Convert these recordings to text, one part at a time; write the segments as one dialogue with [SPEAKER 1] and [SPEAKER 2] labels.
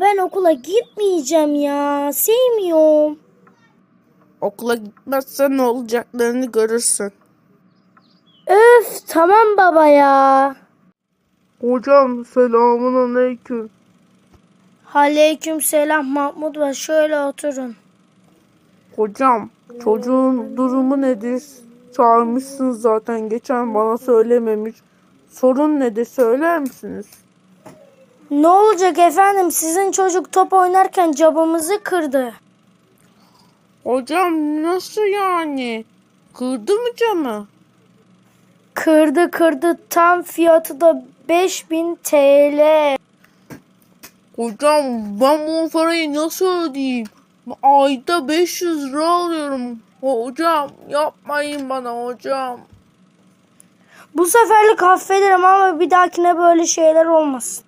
[SPEAKER 1] Ben okula gitmeyeceğim ya. Sevmiyorum.
[SPEAKER 2] Okula gitmezsen ne olacaklarını görürsün.
[SPEAKER 1] Öf tamam baba ya.
[SPEAKER 2] Hocam selamun aleyküm.
[SPEAKER 1] Aleyküm selam Mahmut ve şöyle oturun.
[SPEAKER 2] Hocam çocuğun durumu nedir? Çağırmışsınız zaten geçen bana söylememiş. Sorun nedir söyler misiniz?
[SPEAKER 1] Ne olacak efendim sizin çocuk top oynarken cabımızı kırdı.
[SPEAKER 2] Hocam nasıl yani? Kırdı mı camı?
[SPEAKER 1] Kırdı kırdı tam fiyatı da 5000 TL.
[SPEAKER 2] Hocam ben bu parayı nasıl ödeyeyim? Ayda 500 lira alıyorum. Hocam yapmayın bana hocam.
[SPEAKER 1] Bu seferlik affederim ama bir dahakine böyle şeyler olmasın.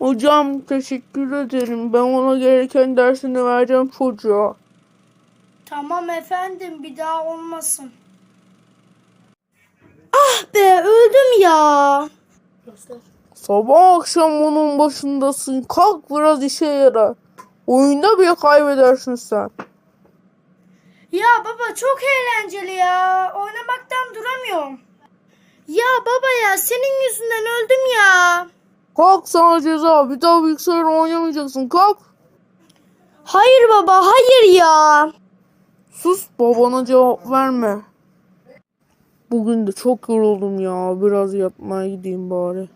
[SPEAKER 2] Hocam teşekkür ederim. Ben ona gereken dersini vereceğim çocuğa.
[SPEAKER 1] Tamam efendim bir daha olmasın. Ah be öldüm ya.
[SPEAKER 2] Sabah akşam onun başındasın. Kalk biraz işe yara. Oyunda bile kaybedersin sen.
[SPEAKER 1] Ya baba çok eğlenceli ya. Oynamaktan duramıyorum. Ya baba ya senin yüzünden öldüm ya.
[SPEAKER 2] Kalk sana ceza. Bir daha bilgisayar oynamayacaksın. Kalk.
[SPEAKER 1] Hayır baba hayır ya.
[SPEAKER 2] Sus babana cevap verme. Bugün de çok yoruldum ya. Biraz yatmaya gideyim bari.